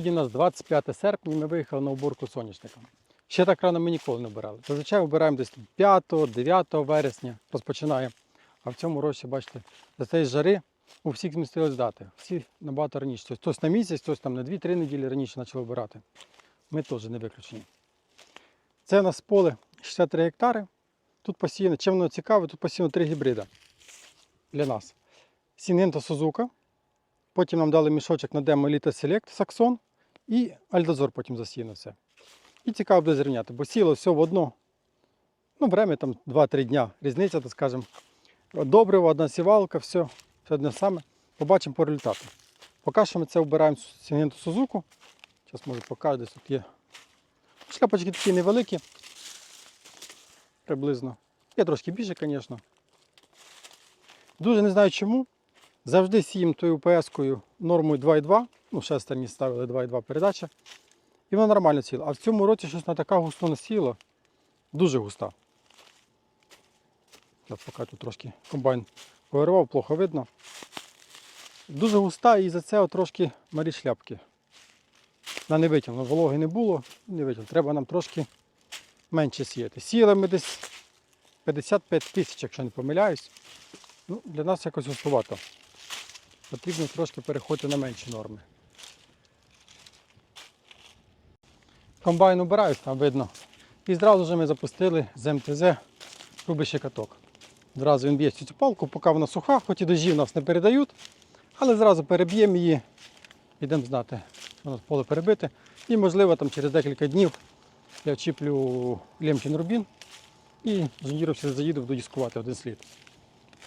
Сьогодні у нас 25 серпня, і ми виїхали на уборку соняшника. Ще так рано ми ніколи не обирали. Зазвичай обираємо десь 5-9 вересня, розпочинаємо. А в цьому році, бачите, за цієї жари у всіх змістились дати. Всі набагато раніше. Тобто Хтось на місяць, хтось там на 2-3 неділі раніше почали обирати. Ми теж не виключені. Це у нас поле 63 гектари. Тут посіяно, чим воно цікаве, тут посіяно три гібрида для нас. Сінента Сузука. Потім нам дали мішочок на демо Elite Select Саксон і Альдозор потім засіяно все. І цікаво буде зрівняти, бо сіло все в одно. Ну, время там 2-3 дня. Різниця, так скажемо. Добриво, одна сівалка, все, все одне саме. Побачимо по результату. Поки що ми це вбираємо Сіненту Сузуку. Зараз може покажу, десь тут є. Шляпочки такі невеликі. Приблизно. Є трошки більше, звісно. Дуже не знаю чому. Завжди сіємо тою УПС-кою нормою 2,2. Ну, шестерні ставили 2,2 передача. І воно нормально сіло. А в цьому році щось на така густо не сіло. Дуже густа. Зараз поки тут трошки комбайн повирвав, плохо видно. Дуже густа і за це трошки малі шляпки. На не витягнув, вологи не було, не витягнув. Треба нам трошки менше сіяти. Сіяли ми десь 55 тисяч, якщо не помиляюсь. Ну, для нас якось густувато. Потрібно трошки переходити на менші норми. Комбайн убирають, там видно. І зразу ж ми запустили з МТЗ рубище каток. Зразу він б'є цю палку, поки вона суха, хоч і дожі в нас не передають, але зразу переб'ємо її, йдемо знати, що нас поле перебите. І можливо там через декілька днів я чіплю лемчин рубін і жонірувався заїду, буду дискувати один слід.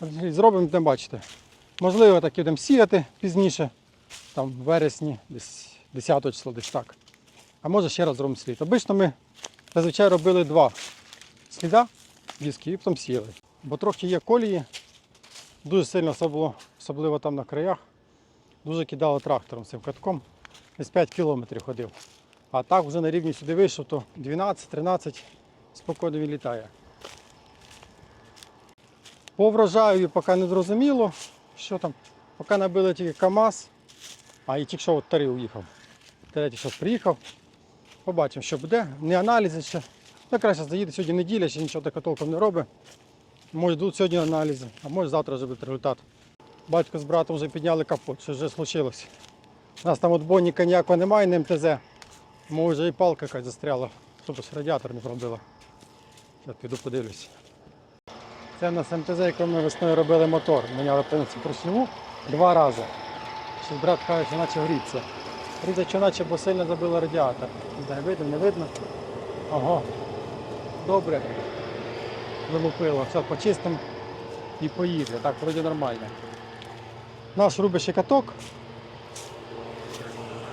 Один слід зробимо, будемо бачити. Можливо, так і сіяти пізніше, там в вересні, десь 10 числа, десь так. А може ще раз зробимо слід. Обично ми зазвичай робили два сліда диски і потім сіяли. Бо трохи є колії, дуже сильно особливо, особливо там на краях. Дуже кидало трактором цим катком. Десь 5 кілометрів ходив. А так вже на рівні сюди вийшов, то 12-13 спокійно він літає. По врожаю поки не зрозуміло, що там. Поки набили тільки КАМАЗ, а і тільки що от Тарі уїхав. Третій зараз приїхав. Побачимо, що буде. Не аналізи ще. Ну, краще заїде сьогодні неділя, ще нічого таке толком не робить. Може йдуть сьогодні аналізи, а може завтра вже буде результат. Батько з братом вже підняли капот, що вже случилось. У нас там от отбойника ніякого немає, на МТЗ. Може вже і палка якась застряла, щоб радіатор не пробила. Я піду подивлюсь. Це в нас МТЗ, який ми весною робили мотор. Міняли повністю поршневу два рази. Брат каже, що наче гріться. Що наче, бо сильно забило радіатор. Не видно, не видно. Ого. Добре. Вилупило. Все, почистимо і поїде. Так, вроді нормально. Наш рубище каток.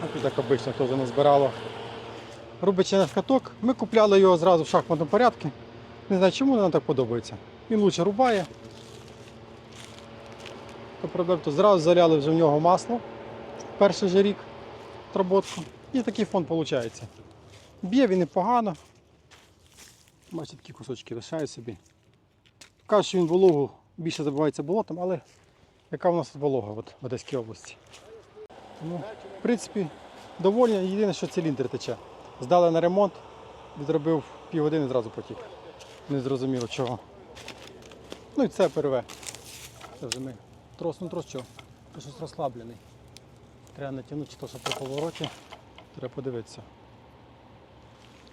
Ну, тут як обично теж не збирало. Рубичий наш каток. Ми купляли його зразу в шахматному порядку. Не знаю чому, нам так подобається. Він лучше рубає. То зразу заляли вже в нього масло. Перший же рік отработку. І такий фон виходить. Б'є він непогано. Бачите, такі кусочки лишає собі. Кажуть, що він вологу більше забивається болотом, але яка в нас волога от, в Одеській області. Тому, в принципі, доволі. Єдине, що циліндр тече. Здали на ремонт, відробив півгодини зразу потік. Не зрозуміло чого. Ну і це переве. Це вже ми. Трос, ну трос чого? Щось розслаблений. Треба натягнути, чи то що по повороті. Треба подивитися.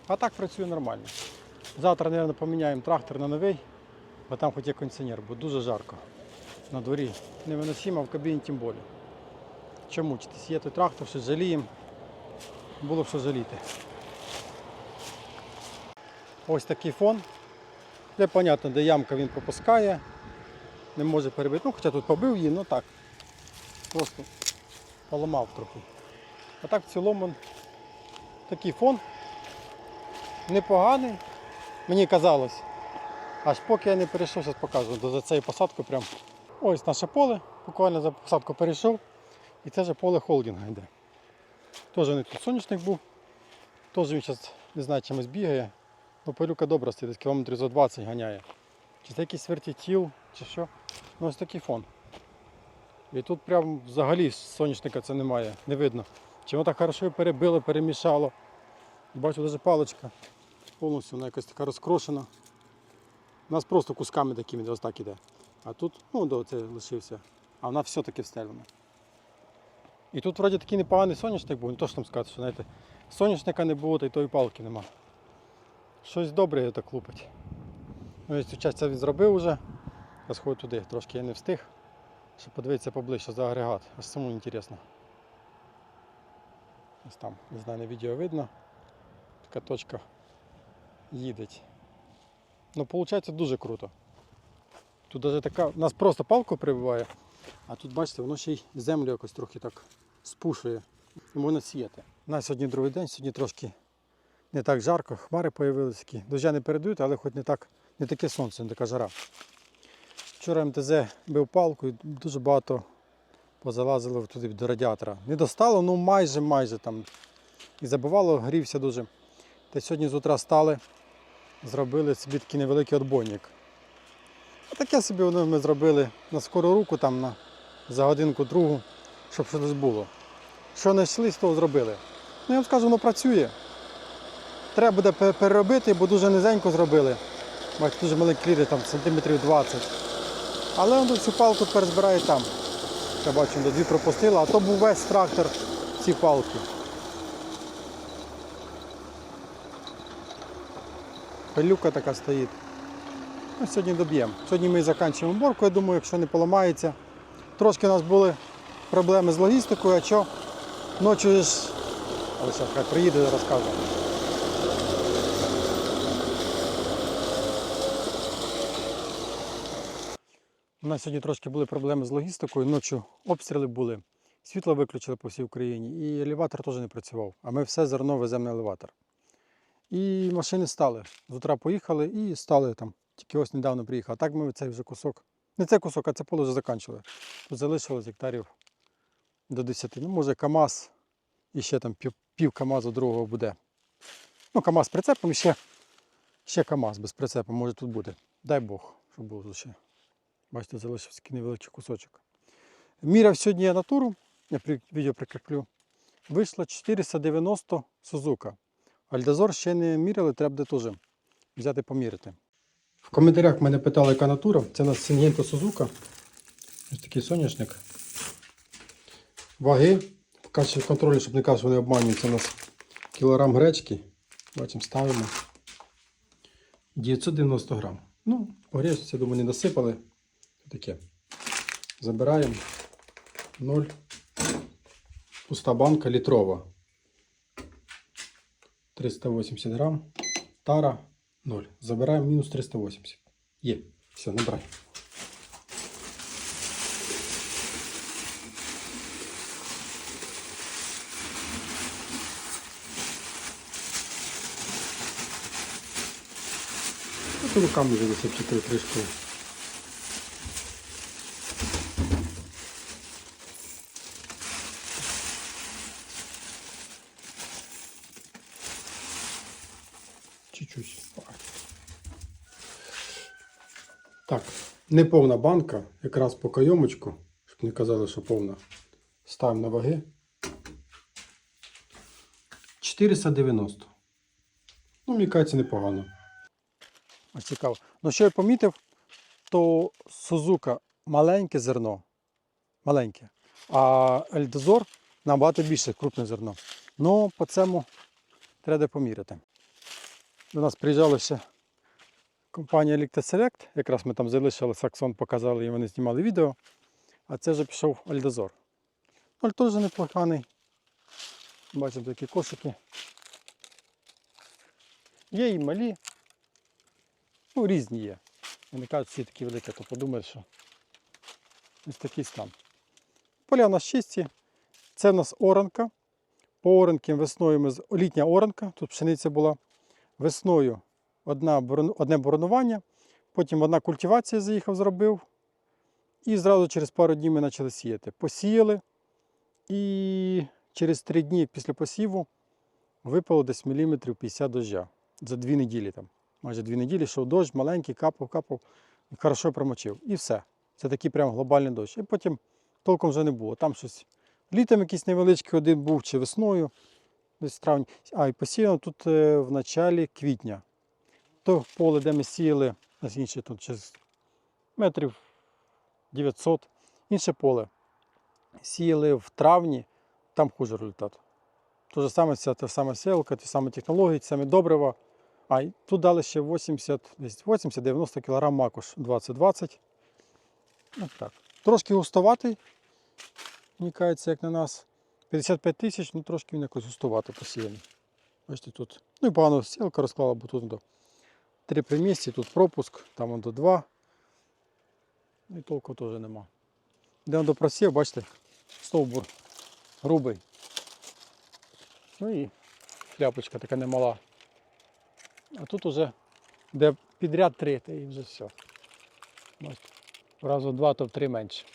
А так працює нормально. Завтра, мабуть, поміняємо трактор на новий, бо там хоч є кондиціонер, бо дуже жарко. На дворі невиносимо, а в кабіні тим більше. Чому мучитись? Є той трактор, що жаліємо. Було б що жаліти. Ось такий фон. Де понятно, де ямка він пропускає, не може перебити. Ну, хоча тут побив її, ну так. Просто поламав трохи. А так в цілому такий фон непоганий, мені казалось. Аж поки я не перейшов, зараз покажу. За цією посадкою прям. Ось наше поле, буквально за посадку перейшов. І це вже поле холдинга йде. Теж них тут сонячник був. Теж він зараз не знаю чимось бігає. Ну, пилюка добра стоїть, кілометрів за 20 ганяє. Чи це якийсь вертітіл, чи що. Ну ось такий фон. І тут прям взагалі соняшника це немає, не видно. Воно так хорошо перебило, перемішало. Бачу, навіть паличка повністю вона якась така розкрошена. У нас просто кусками такими ось так іде. А тут, ну, це лишився. А вона все-таки встелена. І тут вроді такий непоганий соняшник був, не то що там сказати, що знаєте, соняшника не було, та й тої палки нема. Щось добре так лупить. Ну, цю часть він зробив вже. Сходжу туди, трошки я не встиг. Щоб подивитися поближче за агрегат. Аж самому інтересно. Ось там, не знаю, на відео видно. Така точка їдеть. Ну, виходить дуже круто. Тут навіть така, нас просто палку прибиває, а тут, бачите, воно ще й землю якось трохи так спушує. І можна сіяти. У нас сьогодні другий день, сьогодні трошки не так жарко, хмари з'явилися. Дождя не передають, але хоч не так, не таке сонце, не така жара. Вчора МТЗ бив палку і дуже багато позалазило туди до радіатора. Не достало, ну майже майже там. І забивало, грівся дуже. Та сьогодні з утра стали, зробили собі такий невеликий отбойник. А таке собі воно ми зробили на скору руку, там на, за годинку другу, щоб щось було. Що знайшли, з того зробили. Ну я вам скажу, воно працює. Треба буде переробити, бо дуже низенько зробили. Бачите, дуже маленькі кліри, там сантиметрів 20. Але воно цю палку тепер збирає там. Я бачу, до дві пропустила, а то був весь трактор ці палки. Пилюка така стоїть. Ну, сьогодні доб'ємо. Сьогодні ми закінчуємо уборку, я думаю, якщо не поламається. Трошки у нас були проблеми з логістикою, а що ночі ж. Але зараз хай приїде розкаже. У нас сьогодні трошки були проблеми з логістикою. Ночі обстріли були, світло виключили по всій Україні, і елеватор теж не працював. А ми все зерно веземо на елеватор. І машини стали. З утра поїхали і стали там. Тільки ось недавно приїхав. А так ми цей вже кусок. Не цей кусок, а це поле вже закінчили. Тут залишилось гектарів до 10. Ну, може, КАМАЗ і ще там пів, пів КАМАЗу другого буде. Ну, КАМАЗ з прицепом і ще, ще КАМАЗ без прицепу, може тут буде. Дай Бог, щоб було ще. Бачите, залишився невеличкий кусочок. Міряв сьогодні я натуру, я відео прикріплю. Вийшло 490 Сузука. Альдазор ще не міряли, треба буде теж взяти поміряти. В коментарях мене питали, яка натура. Це у нас Сінгенто Сузука. Ось такий соняшник. Ваги. В качестві контролю, щоб не казати, що вони обманюють, це у нас кілограм гречки. Бачимо, ставимо. 990 грам. Ну, по думаю, не насипали. Таке. Забираємо 0. Пуста банка літрова. 380 грам. Тара 0. Забираємо мінус 380. Є. Все, набирай. Тут руками вже висипчити кришкою. Так, не повна банка, якраз по кайомочку, щоб не казали, що повна. Ставимо на ваги. 490. Ну, мені кажеться, непогано. Ось цікаво. Ну, що я помітив, то Сузука маленьке зерно. Маленьке. А Ельдозор набагато більше крупне зерно. Ну, по цьому треба поміряти. До нас приїжджала ще компанія Electroselect. Якраз ми там залишили Саксон, показали і вони знімали відео. А це вже пішов Альдозор. Але теж непоганий. Бачимо такі кошики. Є і малі. Ну, різні є. Вони кажуть, всі такі великі, то подумаєш, що ось такий стан. Поля у нас чисті. Це в нас оранка. По оранки весною ми з- літня оранка, тут пшениця була. Весною одна, одне боронування, потім одна культивація заїхав, зробив. І зразу через пару днів ми почали сіяти. Посіяли. І через три дні після посіву випало десь міліметрів 50 дождя. За дві неділі там. Майже дві неділі йшов дощ, маленький, капав, капав, і хорошо промочив. І все. Це такий прям глобальний дощ. І потім толком вже не було. Там щось Літом якийсь невеличкий один був чи весною, десь травні. А, і посіяно тут е, в началі квітня. То поле, де ми сіяли, інше тут через метрів 900, інше поле. Сіяли в травні, там хуже результат. Те ж саме, ця та сама сілка, ті самі технології, ті самі добрива. А тут дали ще 80, десь 80-90 кг макуш 20-20. От так. Трошки густоватий, мені як на нас. 55 тисяч, ну трошки він якось густувато посіяний. Бачите, тут. Ну і погано сілка розклала, бо тут до три примісті, тут пропуск, там он до 2. І толку теж нема. Де он до просів, бачите, стовбур грубий. Ну і шляпочка така немала. А тут уже де підряд три, та і вже все. Бачите, разу два, то в три менше.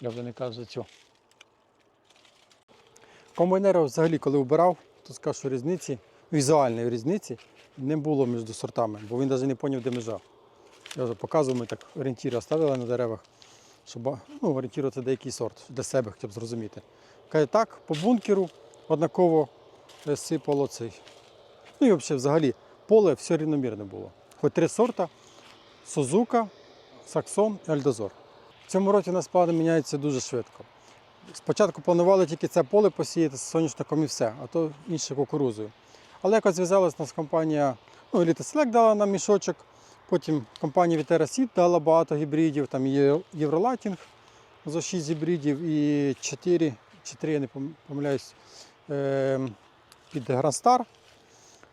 Я вже не кажу за цю. Комбайнера взагалі, коли вбирав, то скажу, що різниці, візуальної різниці не було між сортами, бо він навіть не зрозумів, де межа. Я вже показував, ми так орієнтіри оставили на деревах, щоб ну, орієнтір це деякий сорт для себе хотів зрозуміти. Каже, так, по бункеру однаково е, сипало цей. Ну і взагалі, взагалі поле все рівномірне було. Хоч три сорта: Сузука, Саксон і Альдозор. В цьому році у нас плани міняються дуже швидко. Спочатку планували тільки це поле посіяти з соняшником і все, а то інше кукурузою. Але якось зв'язалась нас компанія, ну, Elite Select дала нам мішочок, потім компанія Viterra Seed дала багато гібридів, там є Євролатінг за 6 гібридів і 4, 4 я не помиляюсь, е, під Grand Star.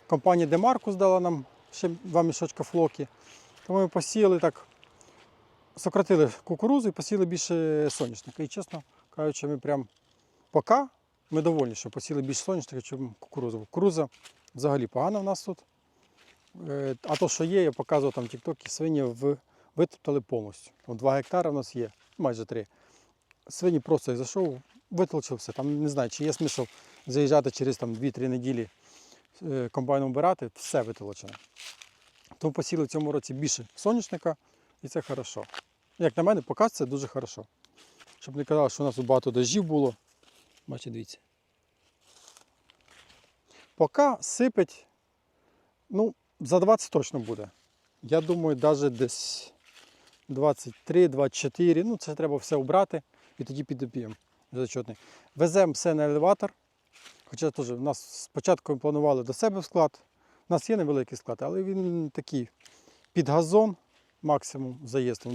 Компанія Demarcus дала нам ще два мішочка флоки. Тому ми посіяли так, сократили кукурузу і посіяли більше соняшника. І чесно кажучи, ми прям поки ми довольні, що посіяли більше соняшника, ніж кукурузу. Кукуруза взагалі погана в нас тут. Е, А то, що є, я показував там тіктоки, свині в... витоптали повністю. 2 гектари в нас є, майже 3. Свині просто зайшов, витолчив все. Там не знаю, чи є смисл заїжджати через 2-3 неділі е, комбайном вбирати, все витолочено. Тому посіли в цьому році більше соняшника, і це хорошо. Як на мене, поки це дуже хорошо. Щоб не казали, що у нас багато дощів було. Бачите, дивіться. Поки сипить, ну, за 20 точно буде. Я думаю, навіть десь 23-24. Ну, це треба все обрати і тоді. Зачетний. Веземо все на елеватор. Хоча теж у нас спочатку планували до себе в склад. У нас є невеликий склад, але він такий під газон максимум заїзд.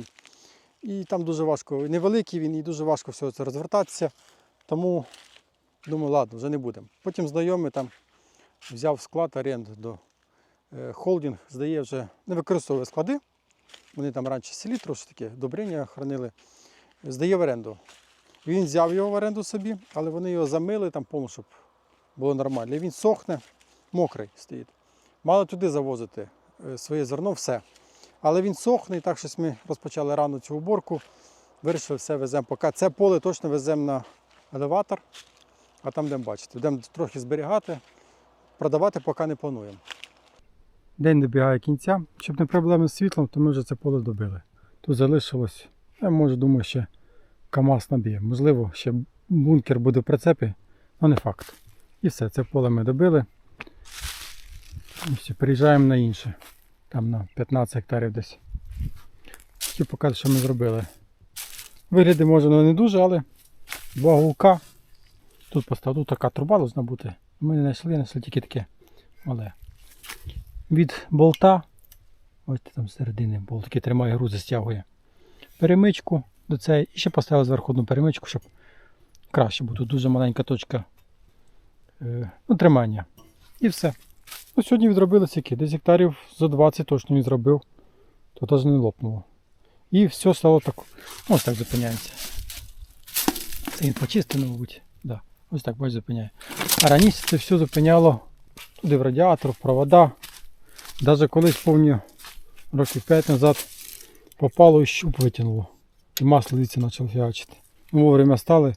І там дуже важко, невеликий він і дуже важко все це розвертатися. Тому думаю, ладно, вже не будемо. Потім знайомий там взяв склад оренду до е, холдинг, здає вже, не використовує склади. Вони там раніше селітру, що таке добрення хранили. Здає в оренду. Він взяв його в оренду собі, але вони його замили там повністю, щоб було нормально. І він сохне, мокрий стоїть. Мали туди завозити е, своє зерно, все. Але він сохне, і так щось ми розпочали рано цю уборку. Вирішили все веземо. Поки це поле точно веземо на елеватор, а там будемо бачити. Будемо трохи зберігати, продавати поки не плануємо. День добігає кінця. Щоб не проблеми з світлом, то ми вже це поле добили. Тут залишилось, я може думаю, ще КАМАЗ наб'є. Можливо, ще бункер буде в прицепі, але не факт. І все, це поле ми добили. Все, переїжджаємо на інше там на 15 гектарів десь. Хотів показати, що ми зробили. Вигляди може не дуже, але два гулка. Тут постав, тут така труба должна бути. Ми не знайшли, знайшли тільки таке мале. Від болта, ось там середини болт, який тримає грузи, стягує. Перемичку до цієї і ще поставили зверху одну перемичку, щоб краще, бо тут дуже маленька точка е, ну, тримання. І все. Ну, сьогодні відробили скільки? Десь гектарів за 20 точно він зробив, то теж не лопнуло. І все стало так. Ось так зупиняється. Це він почистив, мабуть. Ось так бач зупиняє. А раніше це все зупиняло туди в радіатор, в провода. Навіть колись помню, років 5 назад попало і щуп витягнуло. І масло звідси почало фіачити. Ми вовремя стали,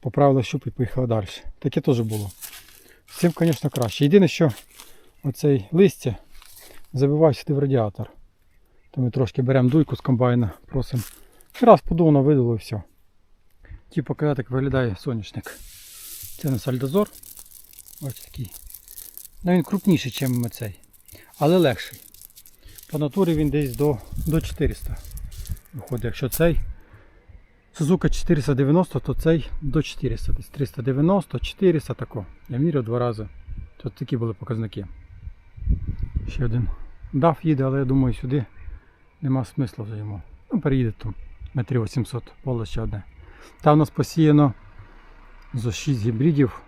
поправили щуп і поїхали далі. Таке теж було. З цим, звісно, краще. Єдине, що оцей листя забиває сюди в радіатор. То ми трошки беремо дуйку з комбайна, просимо. Раз подув видало і все. Хотів показати, як виглядає соняшник. Це у нас альдозор. Ось такий. Ну, він крупніший, ніж цей. Але легший. По натурі він десь до, до 400. Виходить, якщо цей Suzuka 490, то цей до 400. Десь 390, 400 тако. Я міряв два рази. Тут такі були показники. Ще один дав їде, але я думаю, сюди нема смислу вже йому. Ну, переїде там метрів 800, поле ще одне. Там у нас посіяно зо 6 гібридів